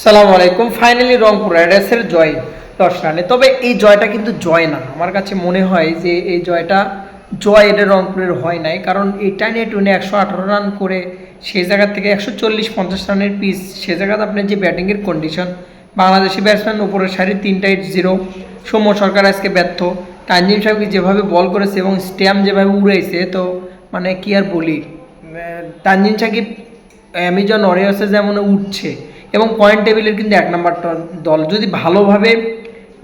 সালাম আলাইকুম। ফাইনালি রংপুর রাইডার্সের জয় দশ রানে তবে এই জয়টা কিন্তু জয় না। আমার কাছে মনে হয় যে এই জয়টা জয় এটা রংপুরের হয় নাই। কারণ এই টাইনে টুনে একশো আঠারো রান করে সেই জায়গা থেকে একশো চল্লিশ পঞ্চাশ রানের পিস সে জায়গাতে আপনার যে ব্যাটিংয়ের কন্ডিশন বাংলাদেশি ব্যাটসম্যান উপরের সারি তিনটা এইট জিরো সৌম্য সরকার আজকে ব্যর্থ। তানজিম সাহেবকে যেভাবে বল করেছে এবং স্ট্যাম্প যেভাবে উড়াইছে তো মানে কি আর বলি? তানজিম সাকিব অ্যামাজন ওরিয়ার্সে যেমন উঠছে এবং পয়েন্ট টেবিলের কিন্তু এক নাম্বার দল। যদি ভালোভাবে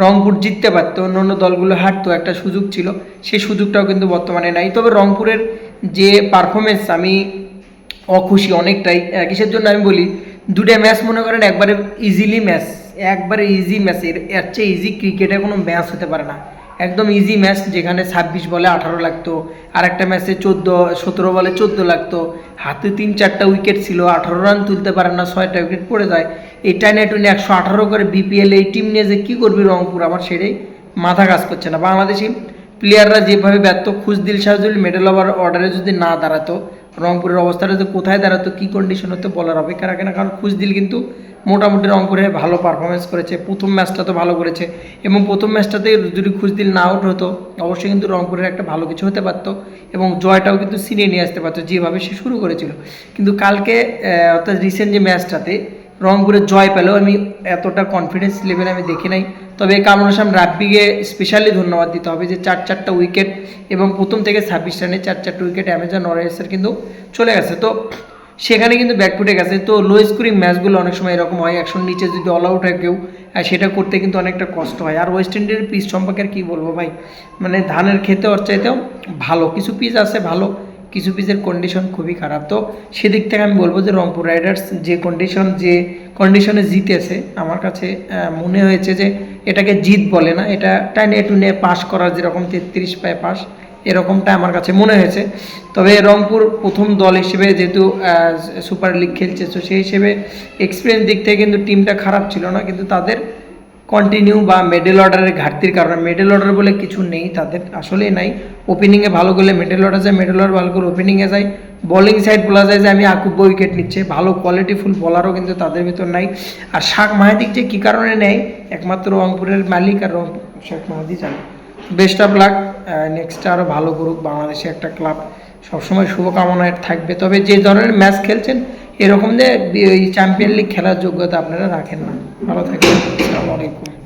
রংপুর জিততে পারতো অন্য দলগুলো হারতো, একটা সুযোগ ছিল সেই সুযোগটাও কিন্তু বর্তমানে নাই। তবে রংপুরের যে পারফরমেন্স আমি অখুশি অনেকটাই। কিসের জন্য আমি বলি, দুটা ম্যাচ মনে করেন, একবারে ইজিলি ম্যাচ একবারে ইজি ম্যাচ এর চেয়ে ইজি ক্রিকেটে কোনো ম্যাচ হতে পারে না। একদম ইজি ম্যাচ যেখানে ছাব্বিশ বলে আঠারো লাগতো আর একটা ম্যাচে চোদ্দ, সতেরো বলে চোদ্দ লাগতো। হাতে তিন চারটা উইকেট ছিল, আঠারো রান তুলতে পারে না, ছয়টা উইকেট পড়ে যায়। এই টাইনে টুনে একশো আঠারো করে বিপিএল এই টিম নিয়ে যে কী করবি রংপুর, আমার সেটাই মাথা কাজ করছে না। বাংলাদেশি প্লেয়াররা যেভাবে ব্যর্থ, খুশদিল শাহজুল মেডেল ওভার অর্ডারে যদি না দাঁড়াতো রংপুরের অবস্থাটা যে কোথায় দাঁড়াতো কী কন্ডিশন হতো বলার অপেক্ষা রাখে না। কারণ খুশদিল কিন্তু মোটামুটি রংপুরে ভালো পারফরমেন্স করেছে, প্রথম ম্যাচটা তো ভালো করেছে। এবং প্রথম ম্যাচটাতে যদি খুশদিল না আউট হতো, অবশ্যই কিন্তু রংপুরের একটা ভালো কিছু হতে পারতো এবং জয়টাও কিন্তু সিনিয়ে নিয়ে আসতে পারতো, যেভাবে সে শুরু করেছিল। কিন্তু কালকে অর্থাৎ রিসেন্ট যে ম্যাচটাতে রংপুরের জয় পেলেও আমি এতটা কনফিডেন্স লেভেলে আমি দেখি নাই। তবে কামরুল হাসান রাব্বিকে স্পেশালি ধন্যবাদ দিতে হবে যে চার চারটা উইকেট এবং প্রথম থেকে ছাব্বিশ রানে চার চারটা উইকেট অ্যামাজন ওয়ারিয়ার্সের কিন্তু চলে গেছে। তো সেখানে কিন্তু ব্যাট ফুটে গেছে। তো লো স্কোরিং ম্যাচগুলো অনেক সময় এরকম হয়। একশোর নিচে যদি অল আউট হয় কেউ সেটা করতে কিন্তু অনেকটা কষ্ট হয়। আর ওয়েস্ট ইন্ডিজের পিচ সম্পর্কে আর কী বলব ভাই? মানে ধানের খেতে ওর চাইতেও ভালো। কিছু পিচ আছে ভালো। কিছু পিচের কন্ডিশন খুবই খারাপ। তো সেদিক থেকে আমি বলব যে রংপুর রাইডার্স যে কন্ডিশন যে কন্ডিশনে জিতেছে, আমার কাছে মনে হয়েছে যে এটাকে জিত বলে না, এটা টাইনে টুনে পাস করার যেরকম তেত্রিশ পায় পাস এরকমটা আমার কাছে মনে হয়েছে। তবে রংপুর প্রথম দল হিসেবে যেহেতু সুপার লিগ খেলছে, তো সেই হিসেবে এক্সপিরিয়েন্স দিক থেকে কিন্তু টিমটা খারাপ ছিল না, কিন্তু তাদের কন্টিনিউ বা মেডেল অর্ডারের ঘাটতির কারণে মেডেল অর্ডার বলে কিছু নেই, তাদের আসলেই নাই। ওপেনিংয়ে ভালো করলে মেডেল অর্ডার যায় মেডেল অর্ডার ভালো করে ওপেনিংয়ে যায়। বোলিং সাইড বলা যায় যে আমি আকুব্য উইকেট নিচ্ছে। ভালো কোয়ালিটিফুল বলারও কিন্তু তাদের ভিতর নাই। আর শাক মাহাদিক যে কী কারণে নেয়, একমাত্র রংপুরের মালিক আর রংপুর শাক মাহাদি জানে। বেস্ট অফ লাক নেক্সট আরও ভালো করুক বাংলাদেশে একটা ক্লাব সবসময় শুভকামনায় থাকবে। তবে যে ধরনের ম্যাচ খেলছেন, এরকম যে চ্যাম্পিয়ন লিগ খেলার যোগ্যতা আপনারা রাখেন না। ভালো থাকবেন। আসসালামু আলাইকুম।